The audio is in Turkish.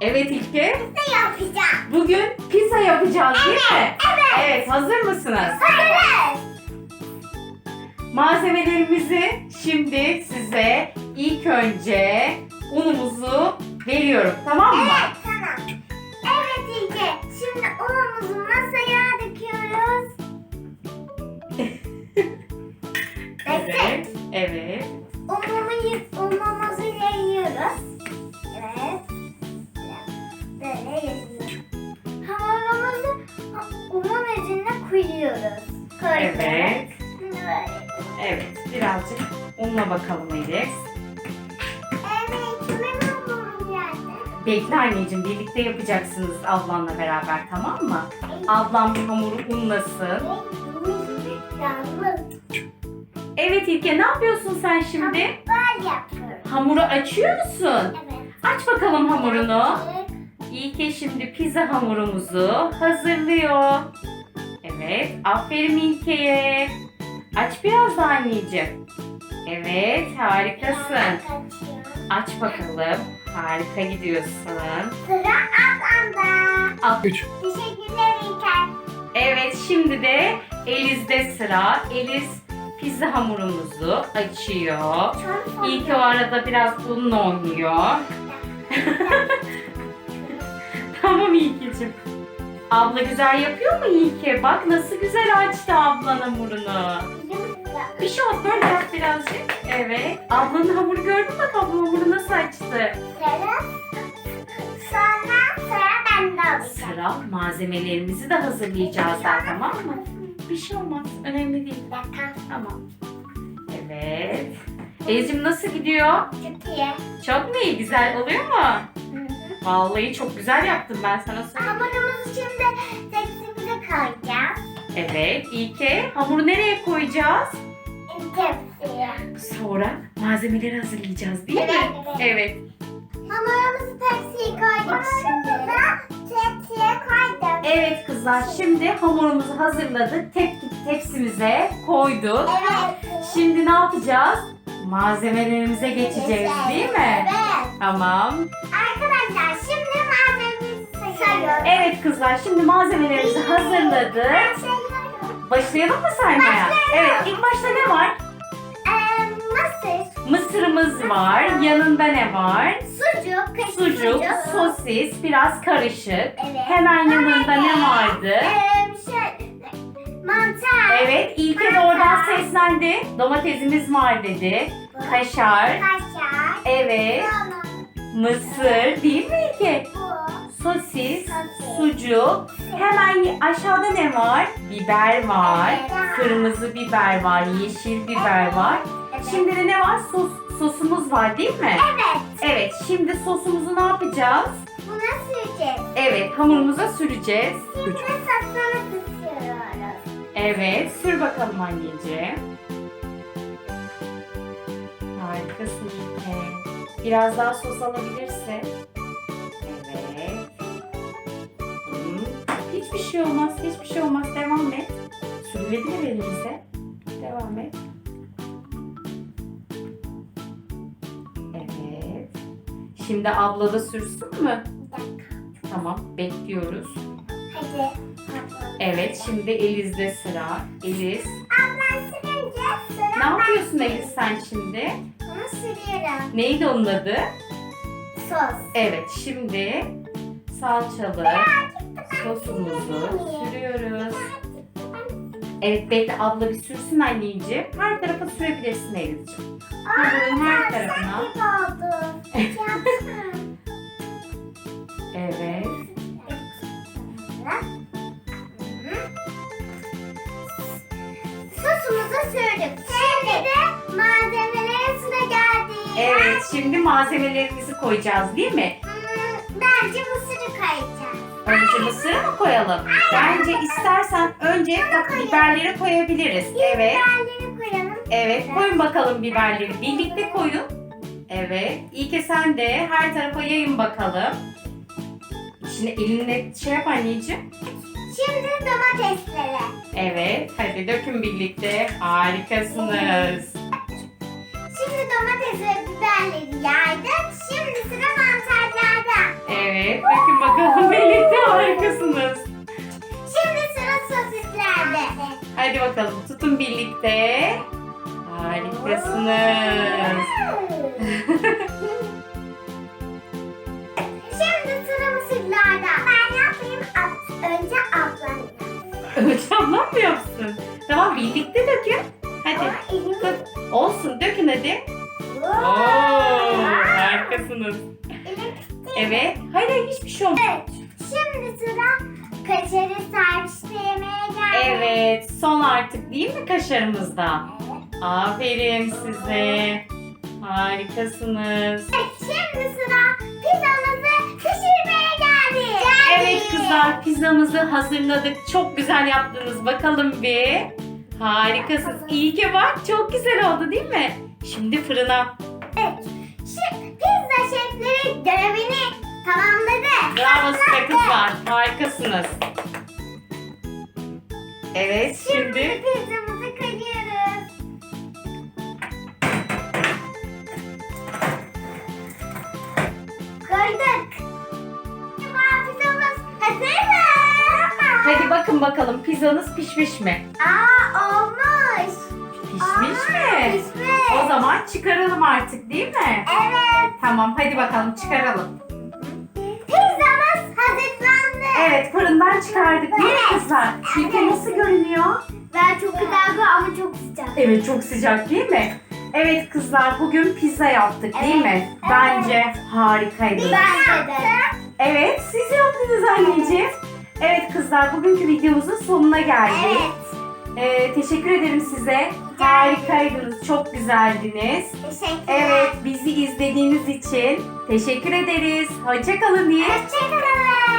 Evet İlke. Ne yapacağım? Bugün pizza yapacağız değil mi? Evet, evet. Evet hazır mısınız? Hazırız. Malzemelerimizi şimdi size ilk önce unumuzu veriyorum tamam mı? Evet, tamam. Evet İlke. Şimdi unumuzu masaya döküyoruz. Evet. Evet. Koyuyoruz. Koyduk. Evet. Böyle. Evet. Birazcık unla bakalım Elif. Bekle anneciğim birlikte yapacaksınız ablanla beraber tamam mı? Ablam hamuru unlasın. Evet İlke ne yapıyorsun sen şimdi? böyle yapıyorum. Hamuru açıyor musun? Evet. Aç bakalım hamurunu. İlke şimdi pizza hamurumuzu hazırlıyor. Evet, aferin İlke'ye. Aç biraz daha anneciğim. Evet, harikasın. Aç bakalım. Harika gidiyorsun. Sıra ablamda. Al. 3. Teşekkürler İlker. Evet, şimdi de Eliz'de sıra. Eliz pizza hamurumuzu açıyor. İlke o arada biraz unla oynuyor. tamam İlkeciğim. Abla güzel yapıyor mu İlke? Bak nasıl güzel açtı ablan hamurunu. Bir şey böyle yap birazcık. Evet. Ablanın hamuru gördün mü? Bak abla hamuru nasıl açtı. Sıra. Sonra sıra bende olacak. Sıra malzemelerimizi de hazırlayacağız daha tamam mı? Bir şey olmaz. Önemli değil. Dakika. Tamam. Evet. Elizciğim nasıl gidiyor? Çok iyi. Çok mu iyi? Güzel oluyor mu? Vallahi çok güzel yaptım ben sana söyleyeyim. Hamurumuzu şimdi tepsimize koyacağız. Evet. İyi ki hamuru nereye koyacağız? Tepsiye. Sonra malzemeleri hazırlayacağız değil mi? Evet, evet. Evet. Hamurumuzu tepsiye koyduk şimdi. Tepsiye koydum. Evet kızlar şimdi hamurumuzu hazırladık. Tep tepsimize koyduk. Evet. Şimdi ne yapacağız? Malzemelerimize geçeceğiz değil mi? Evet. Tamam. Evet kızlar şimdi malzemelerimizi hazırladık. Başlayalım mı saymaya? Evet ilk başta ne var? Mısır, Mısırımız var. Yanında ne var? sucuk, kaşık Sucuk, sosis, biraz karışık. Evet. Hemen yanında ne vardı? Şey, mantar. Evet, İlke de oradan seslendi. Domatesimiz var dedi. Kaşar. Kaşar. Evet. Mısır değil mi İlke? Sosis, sucuk. Hemen aşağıda ne var? Biber var. Kırmızı biber var, yeşil biber var. Şimdi de ne var? Sos, sosumuz var değil mi? Evet. Evet, şimdi sosumuzu ne yapacağız? Buna süreceğiz. Evet, hamurumuza süreceğiz. Şimdi sosları sürüyoruz. Evet, sür bakalım anneciğim. Harikasın İlke. Biraz daha sos alabilirsin. Şey olmaz, hiçbir şey olmaz. Devam et. Sürülebilir elimize. Devam et. Evet. Şimdi abla da sürsün mü? Tamam, bekliyoruz. Hadi. Evet, şimdi Eliz'de sıra. Eliz, Ablam sürünce sıra ne yapıyorsun Eliz sen şimdi? Bunu sürüyorum. Neydi onun adı? Sos. Evet, şimdi salçalı sosumuzu sürüyoruz. Evet, bekle abla bir sürsün anneciğim. Her tarafa sürebilirsin Elizciğim. Hamurun her tarafına. Evet. Sosumuzu sürdük. Şimdi de malzemelere sıra geldi. Evet, şimdi malzemelerimizi koyacağız değil mi? Hmm, Bence mısırı Önce mısırı mı koyalım? Bence istersen önce bak biberleri koyabiliriz. Evet. Biberleri koyalım. Evet, koyun bakalım biberleri. Birlikte koyun. Evet. İyi ki sen de her tarafa yayın bakalım. Şimdi elinle şey yap anneciğim. Şimdi domatesleri. Evet. Hadi dökün birlikte. Harikasınız. Şimdi domates ve biberleri yaydık. Şimdi sıra. Evet. Dökün bakalım birlikte harikasınız. Şimdi sıra sosislerde. Hadi bakalım tutun birlikte. Harikasınız. Şimdi sıra mısırlarda. Ben yapayım. Önce ablam. Önce ablam mı yapsın? Tamam birlikte dökün. Hadi. Ama. Olsun dökün hadi. Oo. harikasınız. Evet. Hayır hayır hiçbir şey olmaz. Evet. Şimdi sıra kaşarı serpiştirmeye geldi. Evet. Son artık değil mi kaşarımızda? Aferin size. Harikasınız. Evet, şimdi sıra pizzamızı pişirmeye geldi. Evet kızlar pizzamızı hazırladık. Çok güzel yaptınız. Bakalım bir. Harikasınız. İyi ki bak. Çok güzel oldu değil mi? Şimdi fırına. Evet. Harikasınız. Evet Şimdi şimdi pizzamızı kırıyoruz. Kırdık. Şimdi pizzamız hazır mı? hadi bakın bakalım pizzanız pişmiş mi? Aa olmuş. Pişmiş mi? Pişmiş. O zaman çıkaralım artık değil mi? Evet. Tamam hadi bakalım çıkaralım. Evet fırından çıkardık değil mi Evet. kızlar? Şeker nasıl görünüyor? Ben çok güzel ama çok sıcak. Evet çok sıcak değil mi? Evet kızlar bugün pizza yaptık değil mi? evet. Bence harikaydı. Ben de. Evet siz yaptınız anneciğim. Evet kızlar bugünkü videomuzun sonuna geldik. Evet. Ee, teşekkür ederim size. Harikaydınız, çok güzeldiniz. Teşekkürler. Evet bizi izlediğiniz için teşekkür ederiz. Hoşçakalın diye Hoşçakalın.